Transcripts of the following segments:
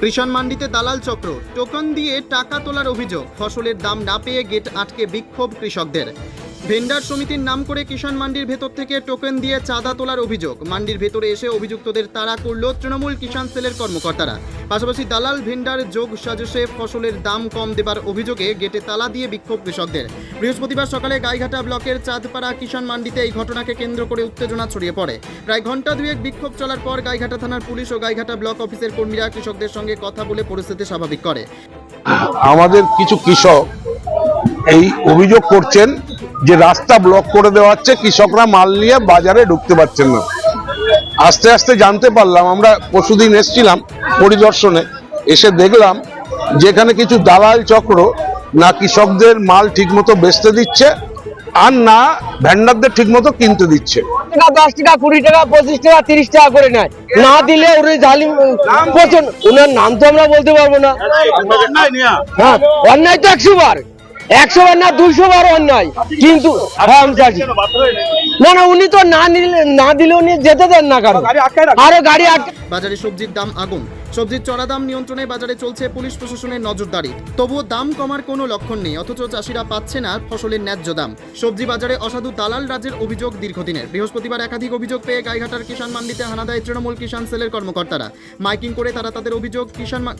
কৃষণ মান্ডিতে দালাল চক্র, টোকন দিয়ে টাকা তোলার অভিযোগ। ফসলের দাম না পেয়ে গেট আটকে বিক্ষোভ কৃষকদের। ভেন্ডার সমিতির নাম করে কিষাণ মান্ডির ভেতর থেকে টোকেন দিয়ে চাঁদা তোলার অভিযোগ। মান্ডির ভেতরে এসে অভিযুক্তদের তাড়া করল তৃণমূল কিষাণ সেলের কর্মকর্তারা। পাশাপাশি দালাল ভেন্ডার যোগ সাজসে ফসলের দাম কম দেবার অভিযোগে গেটে তালা দিয়ে বিক্ষোভ কৃষকদের। বৃহস্পতিবার সকালে গাইঘাটা ব্লকের চাঁদপাড়া কিষাণ মান্ডিতে এই ঘটনাকে কেন্দ্র করে উত্তেজনা ছড়িয়ে পড়ে। প্রায় ঘণ্টা দুয়েক বিক্ষোভ চলার পর গাইঘাটা থানার পুলিশ ও গাইঘাটা ব্লক অফিসের কর্মীরা কৃষকদের সঙ্গে কথা বলে পরিস্থিতি স্বাভাবিক করে। আমাদের কিছু কৃষক এই অভিযোগ করছেন যে রাস্তা ব্লক করে দেওয়া হচ্ছে কৃষকরা মাল নিয়ে বাজারে ঢুকতে পারছেন না। আস্তে আস্তে জানতে পারলাম আমরা পরশুদিন এসেছিলাম পরিদর্শনে এসে দেখলাম যেখানে কিছু দালাল চক্র না কৃষকদের মাল ঠিকমতো বেচতে দিচ্ছে আর না ভ্যান্ডারদের ঠিকমতো কিনতে দিচ্ছে। টাকা দশ টাকা কুড়ি টাকা পঁচিশ টাকা তিরিশ টাকা করে নেয়। না দিলে ওর জালিম ওনার নাম তো আমরা বলতে পারব না। হ্যাঁ অন্যায় তো একশো বার। একশো বার না দুইশো বার অন্যায়। কিন্তু হ্যাঁ না না উনি তো না নিলে না দিলে উনি যেতে দেন না কারও। আরও গাড়ি বাজারে সবজির দাম আগুন। সবজির চড়া দাম নিয়ন্ত্রণে বাজারে চলছে পুলিশ প্রশাসনের নজরদারি। তবুও দাম কমার কোনো লক্ষণ নেই অথচ চাষিরা পাচ্ছে না ফসলের ন্যায্য দাম। সবজি বাজারে অসাধু দালাল রাজের অভিযোগ দীর্ঘদিনের। বৃহস্পতিবার একাধিক অভিযোগ পেয়ে গাইঘাটার কিষাণ মান্ডিতে হানা দেয় তৃণমূল কিষাণ সেলের কর্মকর্তারা। মাইকিং করে তারা তাদের অভিযোগ কিষাণ মা-।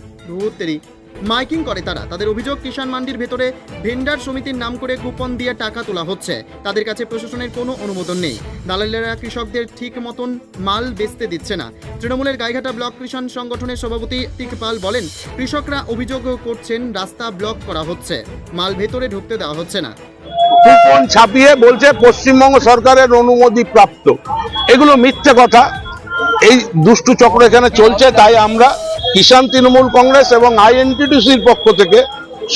মাইকিং করে তারা। তাদের অভিযোগ, কিষাণ মান্ডির ভেতরে ভেন্ডার সমিতির নাম করে কুপন দিয়ে টাকা তোলা হচ্ছে। তাদের কাছে প্রশাসনের কোনো অনুমোদন নেই। দালালেরা কৃষকদের ঠিক মতন মাল বেচতে দিচ্ছে না। তৃণমূলের গাইঘাটা ব্লক কৃষণ সংগঠনের সভাপতি তিকপাল বলেন, কৃষকরা অভিযোগ করছেন, রাস্তা ব্লক করা হচ্ছে। মাল ভেতরে ঢুকতে দেওয়া হচ্ছে না। কুপন ছাপিয়ে বলছে পশ্চিমবঙ্গ সরকারের অনুমতি প্রাপ্ত। এগুলো মিথ্যে কথা। এই দুষ্টু চক্র এখানে চলছে, তাই আমরা কিষাণ তৃণমূল কংগ্রেস এবং আইএনটিডিসির পক্ষ থেকে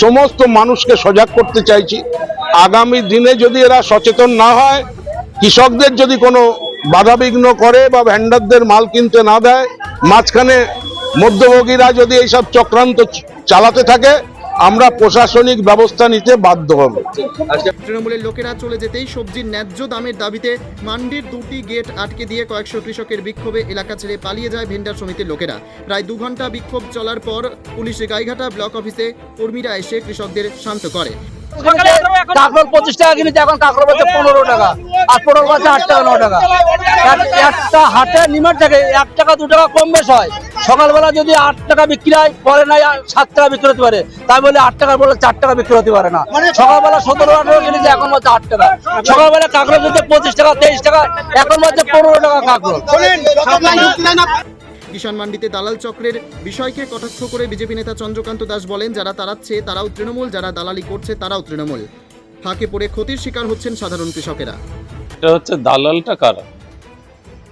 সমস্ত মানুষকে সজাগ করতে চাইছি। আগামী দিনে যদি এরা সচেতন না হয়, কৃষকদের যদি কোনো বাধাবিঘ্ন করে বা ভ্যান্ডারদের মাল কিনতে না দেয়, মাঝখানে মধ্যভোগীরা যদি এইসব চক্রান্ত চালাতে থাকে আমরা প্রশাসনিক ব্যবস্থা নিতে বাধ্য হব। তৃণমূলের লোকেরা চলে যেতেই সবজির ন্যায্য দামের দাবিতে মান্ডির দুটি গেট আটকে দিয়ে কয়েকশো কৃষকের বিক্ষোভে এলাকা ছেড়ে পালিয়ে যায় ভেন্ডার সমিতির লোকেরা। প্রায় দু ঘণ্টা বিক্ষোভ চলার পর পুলিশ গাইঘাটা ব্লক অফিসে কর্মীরা এসে কৃষকদের শান্ত করে। কাঁকরোল পঁচিশ টাকা কিনেছে এখন কাঁকরোল বলছে পনেরো টাকা। আর পনেরো বলছে আট টাকা ন টাকা। একটা হাটে নিমার থেকে এক টাকা দু টাকা কম বেশ হয়। সকালবেলা যদি আট টাকা বিক্রি হয় পরে নাই সাত টাকা বিক্রি হতে পারে। তাই বলে আট টাকা বলে চার টাকা বিক্রি হতে পারে না। সকালবেলা সতেরো আঠারো কিনেছে এখন বলছে আট টাকা। সকালবেলা কাঁকরোল যদি পঁচিশ টাকা তেইশ টাকা এখন বলছে পনেরো টাকা কাঁকরোল কিষাণ মান্ডিতে দালাল চক্রের বিষয়কে কটাক্ষ করে বিজেপি নেতা চন্দ্রকান্ত দাস বলেন যারা তাড়াচ্ছে তারাও তৃণমূল যারা দালালি করছে তারাও তৃণমূল। ফাঁকে পড়ে ক্ষতির শিকার হচ্ছেন সাধারণ কৃষকেরা। এটা হচ্ছে দালালটা কারা?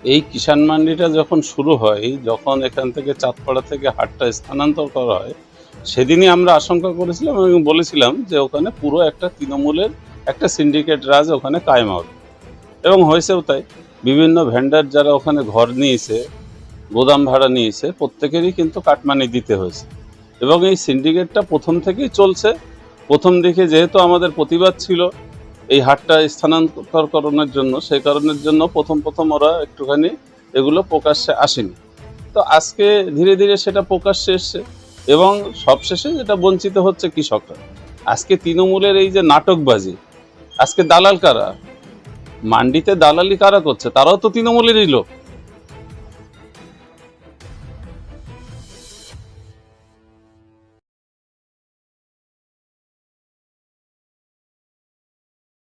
এই কিষাণ মান্ডিটা যখন শুরু হয়, যখন এখান থেকে চাঁদপাড়া থেকে হাটটা স্থানান্তর করা হয়, সেদিনই আমরা আশঙ্কা করেছিলাম এবং বলেছিলাম যে ওখানে পুরো একটা তৃণমূলের একটা সিন্ডিকেট রাজ ওখানে কায়েম হবে। এবং হয়েছেও তাই। বিভিন্ন ভেন্ডার যারা ওখানে ঘর নিয়েছে, গোদাম ভাড়া নিয়েছে, প্রত্যেকেরই কিন্তু কাটমানি দিতে হয়েছে। এবং এই সিন্ডিকেটটা প্রথম থেকেই চলছে। প্রথম দিকে যেহেতু আমাদের প্রতিবাদ ছিল এই হাটটা স্থানান্তরকরণের জন্য, সেই কারণের জন্য প্রথম প্রথম ওরা একটুখানি এগুলো প্রকাশ্যে আসেনি। তো আজকে ধীরে ধীরে সেটা প্রকাশ্যে এসছে এবং সবশেষে যেটা বঞ্চিত হচ্ছে কৃষকরা। আজকে তৃণমূলের এই যে নাটকবাজি, আজকে দালাল কারা? মান্ডিতে দালালি কারা করছে? তারাও তো তৃণমূলেরই লোক।